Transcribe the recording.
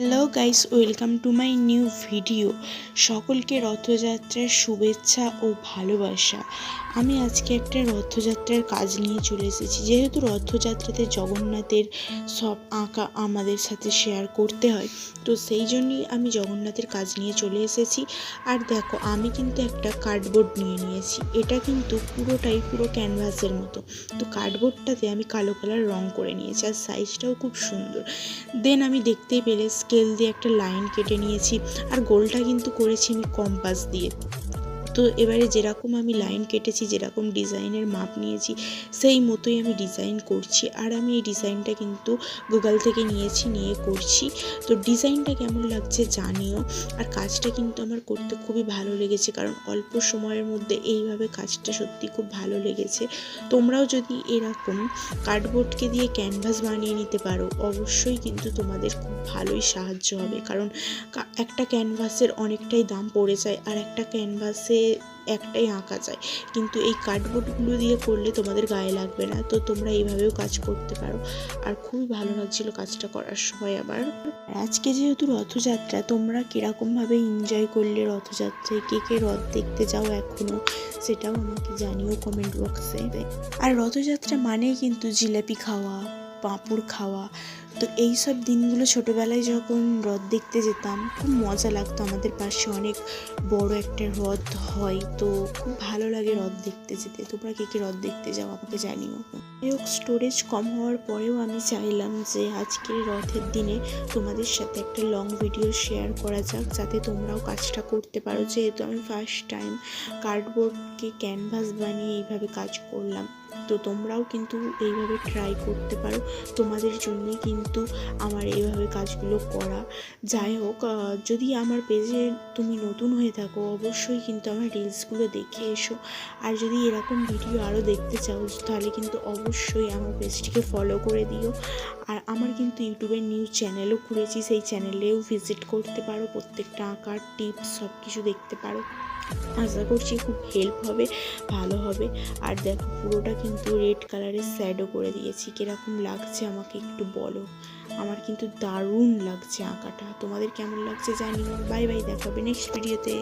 Hello guys welcome to my new video সকলকে রথযাত্রার শুভেচ্ছা ও ভালোবাসা। আমি আজকে একটা রথযাত্রার কাজ নিয়ে চলে এসেছি। যেহেতু রথযাত্রাতে জগন্নাথের সব আঁকা আমাদের সাথে শেয়ার করতে হয়, তো সেই জন্যই আমি জগন্নাথের কাজ নিয়ে চলে এসেছি। আর দেখো, আমি কিন্তু একটা কার্ডবোর্ড নিয়ে নিয়েছি। এটা কিন্তু পুরোটাই পুরো ক্যানভাসের মতো। তো কার্ডবোর্ডটাতে আমি কালো কালার রং করে নিয়েছি। আর সাইজটাও খুব সুন্দর। দেন আমি দেখতেই পেলে স্কেল দিয়ে একটা লাইন কেটে নিয়েছি আর গোলটা কিন্তু করেছি আমি কম্পাস দিয়ে। তো এবারে যেরকম আমি লাইন কেটেছি, যেরকম ডিজাইনের মাপ নিয়েছি, সেই মতোই আমি ডিজাইন করছি। আর আমি এই ডিজাইনটা কিন্তু গুগল থেকে নিয়েছি, নিয়ে করছি। তো ডিজাইনটা কেমন লাগছে জানিও। আর কাজটা কিন্তু আমার করতে খুবই ভালো লেগেছে, কারণ অল্প সময়ের মধ্যে এইভাবে কাজটা সত্যি খুব ভালো লেগেছে। তোমরাও যদি এরকম কার্ডবোর্ডকে দিয়ে ক্যানভাস বানিয়ে নিতে পারো, অবশ্যই কিন্তু তোমাদের খুব ভালোই সাহায্য হবে। কারণ একটা ক্যানভাসের অনেকটাই দাম পড়ে যায়, আর একটা ক্যানভাসে একটাই আঁকা যায়। কিন্তু এই কার্ডবোর্ডগুলো দিয়ে করলে তোমাদের গায়ে লাগবে না। তো তোমরা এইভাবেও কাজ করতে পারো। আর খুবই ভালো লাগছিল কাজটা করার সময় আবার আজকে যেহেতু রথযাত্রা, তোমরা কীরকমভাবে এনজয় করলে রথযাত্রায়? কে কে রথ দেখতে যাও এখনও সেটাও আমাকে জানিও কমেন্ট বক্সে আর রথযাত্রা মানেই কিন্তু জিলাপি খাওয়া। পাঁপড় খাওয়া। তো এই সব দিনগুলো ছোটোবেলায় যখন রথ দেখতে যেতাম, খুব মজা লাগতো আমাদের পাশে অনেক বড় একটা হ্রদ হয়। তো খুব ভালো লাগে রথ দেখতে যেতে। তোমরা কে কে রথ দেখতে যাও আমাকে জানিও। যাই হোক স্টোরেজ কম হওয়ার পরেও আমি চাইলাম যে আজকের রথের দিনে তোমাদের সাথে একটা লং ভিডিও শেয়ার করা যাক, যাতে তোমরাও কাজটা করতে পারো। যেহেতু আমি ফার্স্ট টাইম কার্ডবোর্ডকে ক্যানভাস বানিয়ে এইভাবে কাজ করলাম। তো তোমরাও কিন্তু এইভাবে ট্রাই করতে পারো। তোমাদের জন্যই কিন্তু আমার এইভাবে কাজগুলো করা। যাই হোক যদি আমার পেজে তুমি নতুন হয়ে থাকো, অবশ্যই কিন্তু আমার রিলসগুলো দেখে এসো। আর যদি এরকম ভিডিও আরও দেখতে চাও, তাহলে কিন্তু অবশ্যই আমার পেজটিকে ফলো করে দিও। আর আমার কিন্তু ইউটিউবের নিউজ চ্যানেলও খুলেছি, সেই চ্যানেলেও ভিজিট করতে পারো। প্রত্যেকটা আঁকার টিপস সব কিছু দেখতে পারো। আশা করছি খুব হেল্প হবে, ভালো হবে। আর দেখো, পুরোটা কিন্তু রেড কালারের স্যাডও করে দিয়েছি। কীরকম লাগছে আমাকে একটু বলো? আমার কিন্তু দারুণ লাগছে আঁকাটা। তোমাদের কেমন লাগছে জানি বাই বাই দেখাবে নেক্সট ভিডিওতে